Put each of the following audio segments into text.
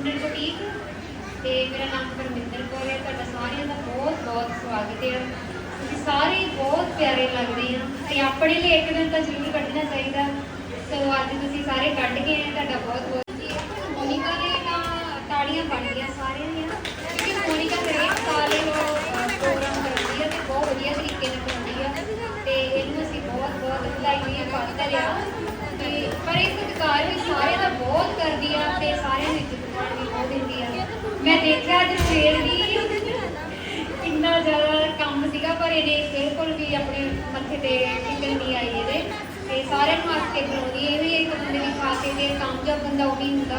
ਸੁੰਦਰ boutique ਤੇ ਮੇਰਾ ਨਾਮ ਪਰਮਿੰਦਰ ਕੌਰ ਹੈ। ਤੁਹਾਡਾ ਸਾਰਿਆਂ ਦਾ ਬਹੁਤ ਬਹੁਤ ਸਵਾਗਤ ਹੈ। ਤੁਸੀਂ ਸਾਰੇ ਬਹੁਤ ਪਿਆਰੇ ਲੱਗਦੇ ਆ। ਤੇ ਆਪਣੇ ਲਈ ਇੱਕ ਦਿਨ ਤਾਂ ਜ਼ਰੂਰ ਕੱਢਣਾ ਚਾਹੀਦਾ। ਸੋ ਅੱਜ ਤੁਸੀਂ ਸਾਰੇ ਕੱਢ ਕੇ ਆਏ ਤੁਹਾਡਾ ਬਹੁਤ ਬਹੁਤ ਜੀ ਮੋਨਿਕਾ ਦੇ ਤਾਂ ਤਾੜੀਆਂ ਬਣ ਗਈਆਂ ਸਾਰਿਆਂ ਦੀਆਂ ਕਿਉਂਕਿ ਮੋਨਿਕਾ ਹਰੇਕ ਸਾਲ ਇਹ ਪ੍ਰੋਗਰਾਮ ਕਰਦੀ ਹੈ ਤੇ ਬਹੁਤ ਵਧੀਆ ਤਰੀਕੇ ਨਾਲ ਕਰਦੀ ਹੈ ਤੇ ਇਹਨੂੰ ਅਸੀਂ ਬਹੁਤ ਬਹੁਤ ਵਧਾਈ ਪਾਤਰ ਆ ਤੇ ਪਰ ਇਹ ਸਤਿਕਾਰ ਵੀ ਸਾਰਿਆਂ ਦਾ ਬਹੁਤ ਕਰਦੀ ਆ ਤੇ ਸਾਰਿਆਂ ਨੂੰ ਇੱਜ਼ਤ ਮਾਣ ਵੀ ਬਹੁਤ ਦਿੰਦੀ ਆ ਮੈਂ ਦੇਖਿਆ ਅੱਜ ਸਵੇਰ ਦੀ ਕਿੰਨਾ ਜ਼ਿਆਦਾ ਪਰ ਇਹਨੇ ਬਿਲਕੁਲ ਵੀ ਆਪਣੇ ਮੱਥੇ ਤੇ ਟਿਕਣ ਨਹੀਂ ਆਈ ਇਹਦੇ। ਤੇ ਸਾਰਿਆਂ ਨੂੰ ਹੱਸ ਕੇ ਬੁਲਾਉਂਦੀ ਇਹ ਵੀ ਇੱਕ ਬੰਦੇ ਦੀ ਖਾਸੀਅਤ ਹੈ ਕਾਮਯਾਬ ਬੰਦਾ ਉਹ ਵੀ ਹੁੰਦਾ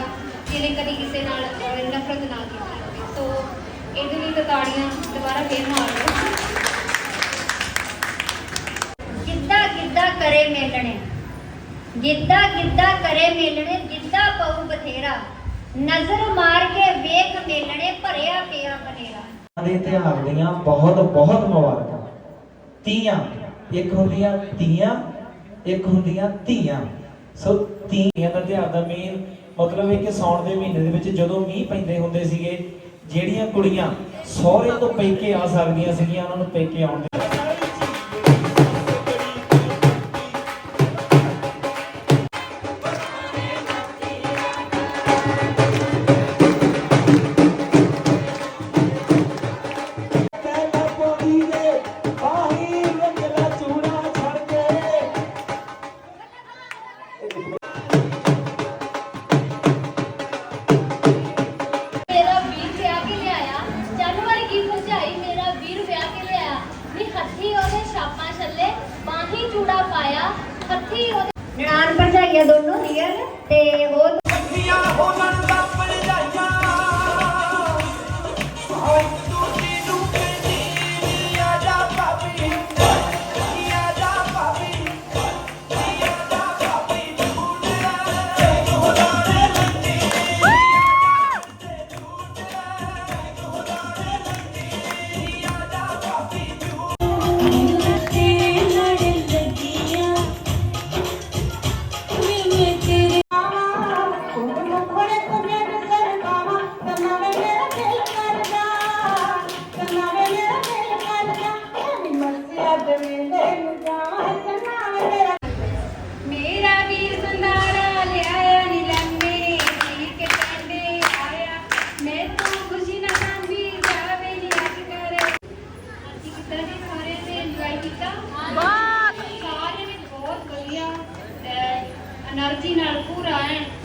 ਜਿਹਨੇ ਕਦੀ ਕਿਸੇ ਨਾਲ ਨਫ਼ਰਤ ਨਾ ਕੀਤੀ ਹੋਵੇ। ਸੋ ਇਹਦੇ ਲਈ ਤਾਂ ਤਾੜੀਆਂ ਦੁਬਾਰਾ ਫੇਰ ਮਾਰ ਲਓ ਗਿੱਧਾ ਗਿੱਧਾ ਕਰੇ ਮੇਲਣੇ ਗਿੱਧਾ ਗਿੱਧਾ ਕਰੇ ਮੇਲਣੇ ਗਿੱਧਾ ਪਊ ਬਥੇਰਾ ਨਜ਼ਰ ਮਾਰ ਕੇ ਵੇਖ ਮੇਲਣੇ ਭਰਿਆ ਪਿਆ ਬਨੇਰਾ। ਦੇ ਤਿਉਹਾਰ ਦੀਆਂ ਬਹੁਤ ਬਹੁਤ ਮੁਬਾਰਕਾਂ। ਤੀਆਂ। ਇੱਕ ਹੁੰਦੀਆਂ ਤੀਆਂ, ਇੱਕ ਹੁੰਦੀਆਂ ਧੀਆਂ ਸੋ ਤੀਆਂ ਦਾ ਤਿਉਹਾਰ ਦਾ ਮੇਨ ਮਤਲਬ ਹੈ ਕਿ ਸੌਣ ਦੇ ਮਹੀਨੇ ਦੇ ਵਿੱਚ ਜਦੋਂ ਮੀਂਹ ਪੈਂਦੇ ਹੁੰਦੇ ਸੀਗੇ, ਜਿਹੜੀਆਂ ਕੁੜੀਆਂ ਸਹੁਰੇ ਤੋਂ ਪੇਕੇ ਆ ਸਕਦੀਆਂ ਸੀਗੀਆਂ, ਉਹਨਾਂ ਨੂੰ ਪੇਕੇ ਆਉਣ ਦੇ ਕੁੜੀ ਨੂੰ ਵਿਆਹ ਕੇ ਲਿਆ। ਨੀ ਹੱਥੀ ਉਹਦੇ ਛਾਪਾਂ ਛੱਲੇ ਬਾਹੀ ਚੂੜਾ ਪਾਇਆ। ਹੱਥੀ ਉਹਦੇ ਨਿਆਣ ਭਰਜਾਈਆਂ ਦੋਨੋਂ ਨੀਅਰ ਤੇ ਉਹ ਕੱਟੀਆਂ ਹੋਣਾਂ Martina al cura. ¿eh?